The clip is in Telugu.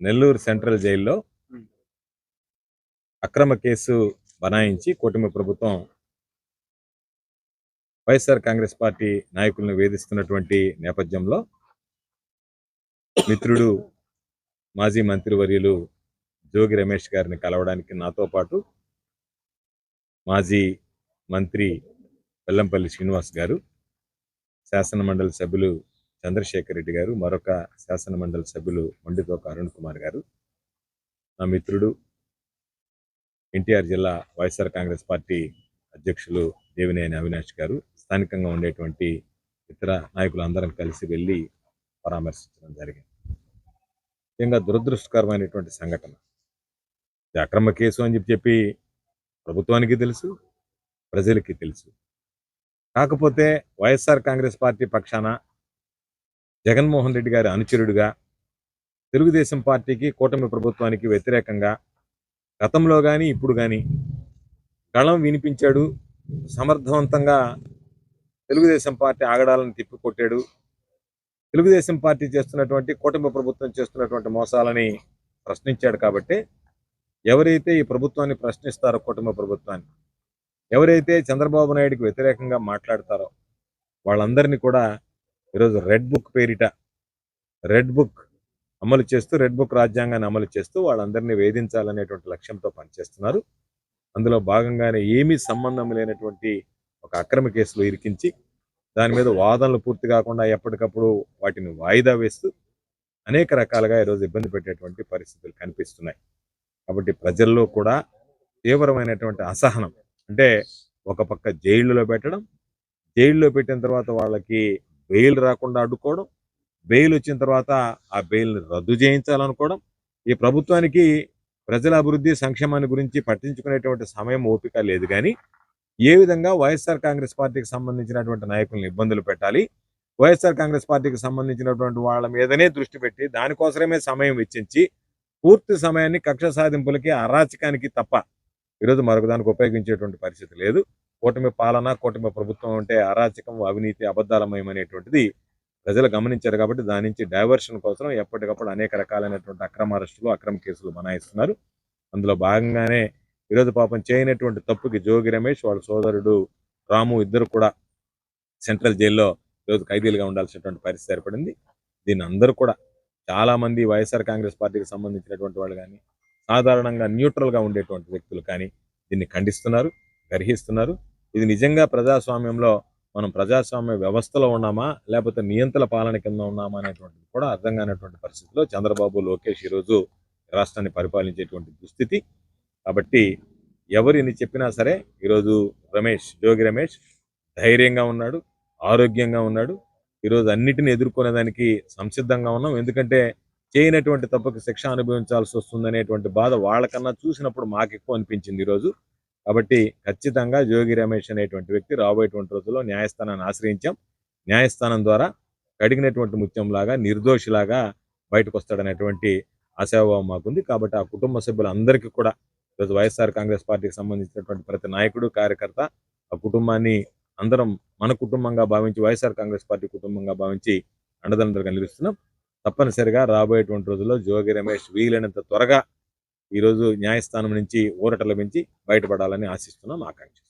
నెల్లూరు సెంట్రల్ జైల్లో అక్రమ కేసు బనాయించి కూటమి ప్రభుత్వం వైఎస్ఆర్ కాంగ్రెస్ పార్టీ నాయకులను వేధిస్తున్నటువంటి నేపథ్యంలో మిత్రుడు మాజీ మంత్రివర్యులు జోగి రమేష్ గారిని కలవడానికి నాతో పాటు మాజీ మంత్రి వెల్లంపల్లి శ్రీనివాస్ గారు శాసన మండలి సభ్యులు చంద్రశేఖర్ రెడ్డి గారు మరొక శాసన మండలి సభ్యులు మండితోక అరుణ్ కుమార్ గారు. నా మిత్రుడు ఎన్టీఆర్ జిల్లా వైఎస్ఆర్ కాంగ్రెస్ పార్టీ అధ్యక్షులు దేవినేని అవినాష్ గారు స్థానికంగా ఉండేటువంటి ఇతర నాయకులు అందరం కలిసి వెళ్ళి పరామర్శించడం జరిగింది. ముఖ్యంగా దురదృష్టకరమైనటువంటి సంఘటన. ఇది అక్రమ కేసు అని చెప్పి చెప్పి ప్రభుత్వానికి తెలుసు ప్రజలకి తెలుసు. కాకపోతే వైఎస్ఆర్ కాంగ్రెస్ పార్టీ పక్షాన జగన్మోహన్ రెడ్డి గారి అనుచరుడిగా తెలుగుదేశం పార్టీకి కూటమి ప్రభుత్వానికి వ్యతిరేకంగా గతంలో కానీ ఇప్పుడు కానీ గళం వినిపించాడు. సమర్థవంతంగా తెలుగుదేశం పార్టీ ఆగడాలను తిప్పికొట్టాడు. తెలుగుదేశం పార్టీ చేస్తున్నటువంటి కూటమి ప్రభుత్వం చేస్తున్నటువంటి మోసాలని ప్రశ్నించాడు కాబట్టి ఎవరైతే ఈ ప్రభుత్వాన్ని ప్రశ్నిస్తారో కూటమి ప్రభుత్వాన్ని ఎవరైతే చంద్రబాబు నాయుడికి వ్యతిరేకంగా మాట్లాడతారో వాళ్ళందరినీ కూడా ఈరోజు రెడ్ బుక్ పేరిట రెడ్ బుక్ అమలు చేస్తూ రెడ్ బుక్ రాజ్యాంగాన్ని అమలు చేస్తూ వాళ్ళందరినీ వేధించాలనేటువంటి లక్ష్యంతో పనిచేస్తున్నారు. అందులో భాగంగానే ఏమీ సంబంధం లేనటువంటి ఒక అక్రమ కేసులో ఇరికించి దాని మీద వాదనలు పూర్తి కాకుండా ఎప్పటికప్పుడు వాటిని వాయిదా వేస్తూ అనేక రకాలుగా ఈరోజు ఇబ్బంది పెట్టేటువంటి పరిస్థితులు కనిపిస్తున్నాయి. కాబట్టి ప్రజల్లో కూడా తీవ్రమైనటువంటి అసహనం. అంటే ఒక పక్క జైళ్ళలో పెట్టడం జైల్లో పెట్టిన తర్వాత వాళ్ళకి బెయిల్ రాకుండా అడ్డుకోవడం బెయిల్ వచ్చిన తర్వాత ఆ బెయిల్ని రద్దు చేయించాలనుకోవడం ఈ ప్రభుత్వానికి ప్రజల అభివృద్ధి సంక్షేమాన్ని గురించి పట్టించుకునేటువంటి సమయం ఓపిక లేదు. కానీ ఏ విధంగా వైఎస్ఆర్ కాంగ్రెస్ పార్టీకి సంబంధించినటువంటి నాయకులను ఇబ్బందులు పెట్టాలి వైఎస్ఆర్ కాంగ్రెస్ పార్టీకి సంబంధించినటువంటి వాళ్ళ మీదనే దృష్టి పెట్టి దానికోసమే సమయం వెచ్చించి పూర్తి సమయాన్ని కక్ష సాధింపులకి అరాచకానికి తప్ప ఈరోజు మరొక దానికి ఉపయోగించేటువంటి పరిస్థితి లేదు. కూటమి పాలన కూటమి ప్రభుత్వం అంటే అరాచకం అవినీతి అబద్ధాలమయమనేటువంటిది ప్రజలు గమనించారు కాబట్టి దాని నుంచి డైవర్షన్ కోసం ఎప్పటికప్పుడు అనేక రకాలైనటువంటి అక్రమ అరెస్టులు అక్రమ కేసులు బనాయిస్తున్నారు. అందులో భాగంగానే ఈరోజు పాపం చేయనటువంటి తప్పుకి జోగి రమేష్ వాళ్ళ సోదరుడు రాము ఇద్దరు కూడా సెంట్రల్ జైల్లో ఈరోజు ఖైదీలుగా ఉండాల్సినటువంటి పరిస్థితి ఏర్పడింది. దీన్ని అందరూ కూడా చాలా మంది వైఎస్ఆర్ కాంగ్రెస్ పార్టీకి సంబంధించినటువంటి వాళ్ళు కానీ సాధారణంగా న్యూట్రల్గా ఉండేటువంటి వ్యక్తులు కానీ దీన్ని ఖండిస్తున్నారు గర్హిస్తున్నారు. ఇది నిజంగా ప్రజాస్వామ్యంలో మనం ప్రజాస్వామ్య వ్యవస్థలో ఉన్నామా? లేకపోతే నియంత్రణ పాలన కింద ఉన్నామా? అనేటువంటిది కూడా అర్థం కానటువంటి పరిస్థితిలో చంద్రబాబు లోకేష్ ఈరోజు రాష్ట్రాన్ని పరిపాలించేటువంటి దుస్థితి. కాబట్టి ఎవరిని చెప్పినా సరే ఈరోజు రమేష్ జోగి రమేష్ ధైర్యంగా ఉన్నాడు ఆరోగ్యంగా ఉన్నాడు. ఈరోజు అన్నిటిని ఎదుర్కొనేదానికి సంసిద్ధంగా ఉన్నాం. ఎందుకంటే చేయనటువంటి తప్పుకి శిక్ష అనుభవించాల్సి వస్తుందనేటువంటి బాధ వాళ్ళకన్నా చూసినప్పుడు మాకు ఎక్కువ అనిపించింది ఈరోజు. కాబట్టి ఖచ్చితంగా జోగి రమేష్ అనేటువంటి వ్యక్తి రాబోయేటువంటి రోజుల్లో న్యాయస్థానాన్ని ఆశ్రయించాం. న్యాయస్థానం ద్వారా కడిగినటువంటి ముత్యంలాగా నిర్దోషిలాగా బయటకు వస్తాడనేటువంటి ఆశాభావం మాకుంది. కాబట్టి ఆ కుటుంబ సభ్యులందరికీ కూడా ఈరోజు వైఎస్ఆర్ కాంగ్రెస్ పార్టీకి సంబంధించినటువంటి ప్రతి నాయకుడు కార్యకర్త ఆ కుటుంబాన్ని అందరం మన కుటుంబంగా భావించి వైఎస్ఆర్ కాంగ్రెస్ పార్టీ కుటుంబంగా భావించి అండదండలుగా నిలుస్తున్నాం. తప్పనిసరిగా రాబోయేటువంటి రోజుల్లో జోగి రమేష్ వీలైనంత త్వరగా ఈరోజు న్యాయస్థానం నుంచి ఊరట లభించి బయటపడాలని ఆశిస్తున్నాం ఆకాంక్ష